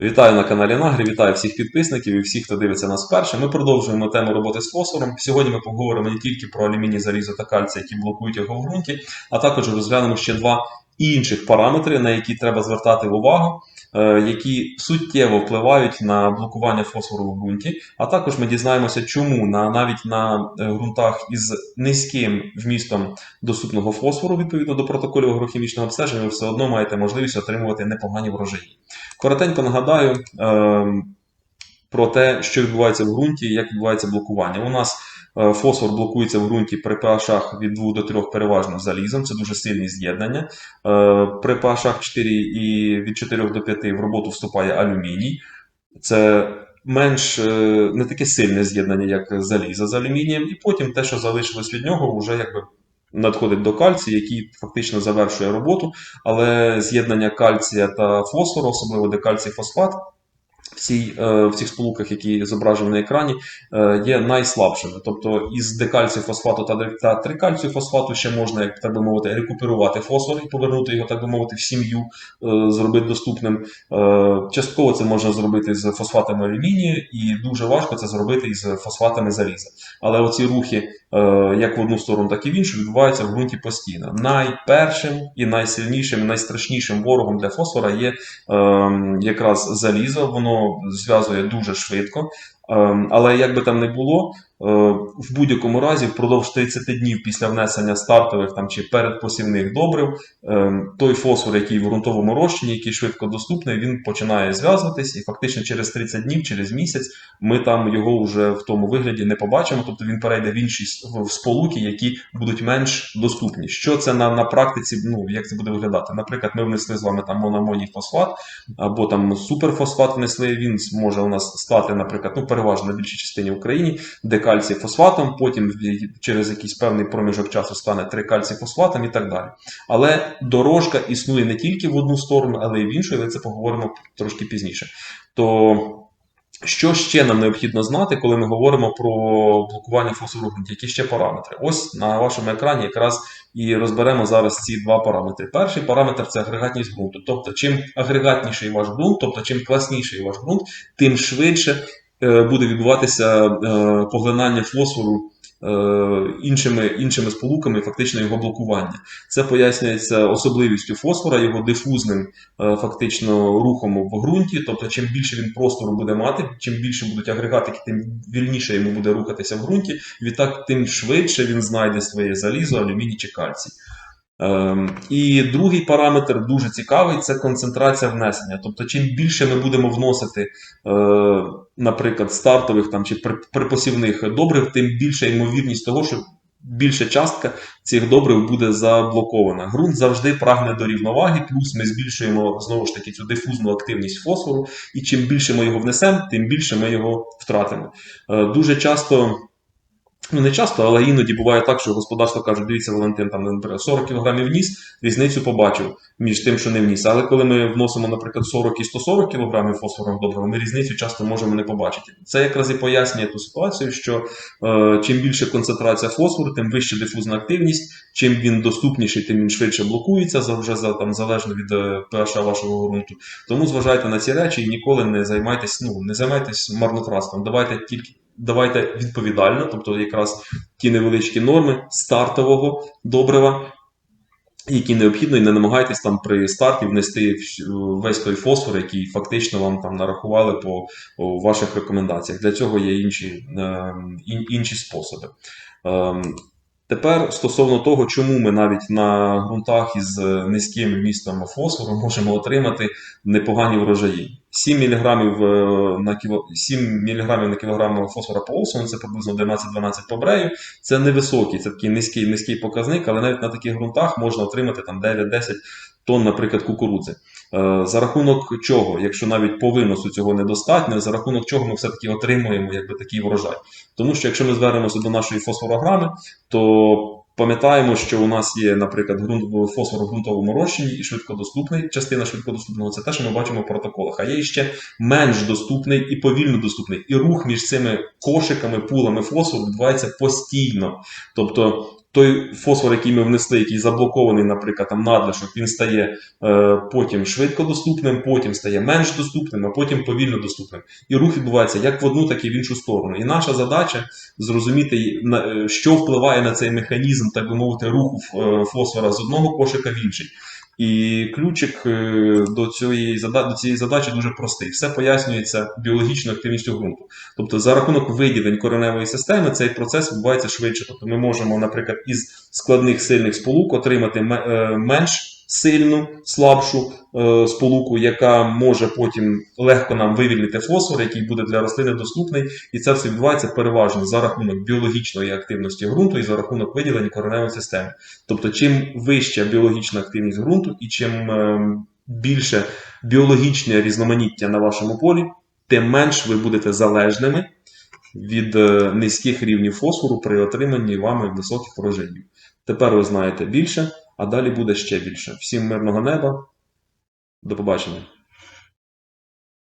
Вітаю на каналі Нагрі, вітаю всіх підписників і всіх, хто дивиться нас вперше. Ми продовжуємо тему роботи з фосфором. Сьогодні ми поговоримо не тільки про алюміній, залізо та кальцій, які блокують його в ґрунті, а також розглянемо ще два інших параметри, на які треба звертати увагу, які суттєво впливають на блокування фосфору в ґрунті. А також ми дізнаємося, чому на навіть на е, ґрунтах із низьким вмістом доступного фосфору, відповідно до протоколів агрохімічного обстеження, ви все одно маєте можливість отримувати непогані врожаї. Коротенько нагадаю е, про те, що відбувається в ґрунті і як відбувається блокування. У нас е, фосфор блокується в ґрунті при pH від 2 до 3 переважно залізом, це дуже сильні з'єднання. Е, при pH 4 і від 4 до 5 в роботу вступає алюміній. Це менш е, не таке сильне з'єднання, як залізо з алюмінієм, і потім те, що залишилось від нього, вже якби надходить до кальцію, який фактично завершує роботу. Але з'єднання кальція та фосфору, особливо де кальцій фосфат, в, цій, е, в цих сполуках, які зображені на екрані, е, є найслабшими. Тобто із декальцію фосфату та, та трикальцію фосфату ще можна, як так би мовити, рекуперувати фосфор і повернути його, так би мовити, в сім'ю, е, зробити доступним. Частково це можна зробити з фосфатами алюмінію, і дуже важко це зробити із фосфатами заліза. Але оці рухи, як в одну сторону, так і в іншу, відбуваються в ґрунті постійно. Найпершим і найсильнішим, і найстрашнішим ворогом для фосфора є ем, якраз залізо, воно зв'язує дуже швидко. Ем, але як би там не було, е, в будь-якому разі впродовж 30 днів після внесення стартових там, чи передпосівних добрив, ем, той фосфор, який в ґрунтовому розчині, який швидко доступний, він починає зв'язуватись, і фактично через 30 днів, через місяць, ми там його вже в тому вигляді не побачимо, тобто він перейде в інші в сполуки, які будуть менш доступні. Що це на, на практиці, ну як це буде виглядати? Наприклад, ми внесли з вами там мономоній фосфат або там суперфосфат внесли. Він може у нас стати, наприклад, ну переважно на більшій частині в Україні, декальцій фосфатом, потім через якийсь певний проміжок часу стане трикальцій фосфатом і так далі. Але дорожка існує не тільки в одну сторону, але й в іншу, але це поговоримо трошки пізніше. То що ще нам необхідно знати, коли ми говоримо про блокування фосфору ґрунті? Які ще параметри? Ось на вашому екрані якраз і розберемо зараз ці два параметри. Перший параметр це агрегатність ґрунту. Тобто, чим агрегатніший ваш ґрунт, тобто чим класніший ваш ґрунт, тим швидше буде відбуватися е, поглинання фосфору е, іншими, іншими сполуками, фактично його блокування. Це пояснюється особливістю фосфора, його дифузним е, фактично рухом в ґрунті. Тобто, чим більше він простору буде мати, чим більше будуть агрегатики, тим вільніше йому буде рухатися в ґрунті. Відтак, тим швидше він знайде своє залізо, алюміній чи кальцій. Ем, І другий параметр дуже цікавий це концентрація внесення. Тобто, чим більше ми будемо вносити, е, наприклад, стартових там чи при- припосівних добрив, тим більша ймовірність того, що більша частка цих добрив буде заблокована. Ґрунт завжди прагне до рівноваги, плюс ми збільшуємо знову ж таки цю дифузну активність фосфору, і чим більше ми його внесемо, тим більше ми його втратимо. Е, Дуже часто. Ну, не часто, але іноді буває так, що господарство каже, дивіться, Валентин, там, наприклад, 40 кг вніс, різницю побачив між тим, що не вніс. Але коли ми вносимо, наприклад, 40 і 140 кг фосфорного добрива, ми різницю часто можемо не побачити. Це якраз і пояснює ту ситуацію, що е, чим більше концентрація фосфору, тим вища дифузна активність, чим він доступніший, тим він швидше блокується, вже там, залежно від е, pH вашого ґрунту. Тому зважайте на ці речі і ніколи не займайтесь, ну, не займайтесь марнотратством. Давайте тільки давайте відповідально, тобто якраз ті невеличкі норми стартового добрива, які необхідно, і не намагайтесь там при старті внести весь той фосфор, який фактично вам там нарахували по ваших рекомендаціях. Для цього є інші, ем, інші способи. Тепер стосовно того, чому ми навіть на ґрунтах із е, низьким вмістом фосфору можемо отримати непогані врожаї. 7 мг на кіло 7 мг на кілограм фосфора по осу, це приблизно 11-12 по брею. Це невисокий, це такий низький, низький показник, але навіть на таких ґрунтах можна отримати там 9-10 тонн, наприклад, кукурудзи. Е, За рахунок чого, якщо навіть по виносу цього недостатньо, за рахунок чого ми все-таки отримуємо якби, такий врожай. Тому що якщо ми звернемося до нашої фосфорограми, то пам'ятаємо, що у нас є, наприклад, ґрунт фосфор в ґрунтовому розчині і швидкодоступний. Частина швидкодоступного це те, що ми бачимо в протоколах. А є ще менш доступний і повільно доступний. І рух між цими кошиками, пулами фосфору відбувається постійно. Тобто той фосфор, який ми внесли, який заблокований, наприклад, там надлишок, він стає е, потім швидко доступним, потім стає менш доступним, а потім повільно доступним. І рух відбувається як в одну, так і в іншу сторону. І наша задача зрозуміти, е, що впливає на цей механізм, так би мовити, руху е, фосфора з одного кошика в інший. І ключик е, до цієї, до цієї задачі дуже простий. Все пояснюється біологічною активністю ґрунту. Тобто, за рахунок виділень кореневої системи цей процес відбувається швидше. Тобто, ми можемо, наприклад, із складних сильних сполук отримати е, менш сильну, слабшу е, сполуку, яка може потім легко нам вивільнити фосфор, який буде для рослини доступний. І це все відбувається переважно за рахунок біологічної активності ґрунту і за рахунок виділень кореневої системи. Тобто, чим вища біологічна активність ґрунту і чим е, більше біологічне різноманіття на вашому полі, тим менш ви будете залежними від е, низьких рівнів фосфору при отриманні вами високих врожаїв. Тепер ви знаєте більше, а далі буде ще більше. Всім мирного неба. До побачення.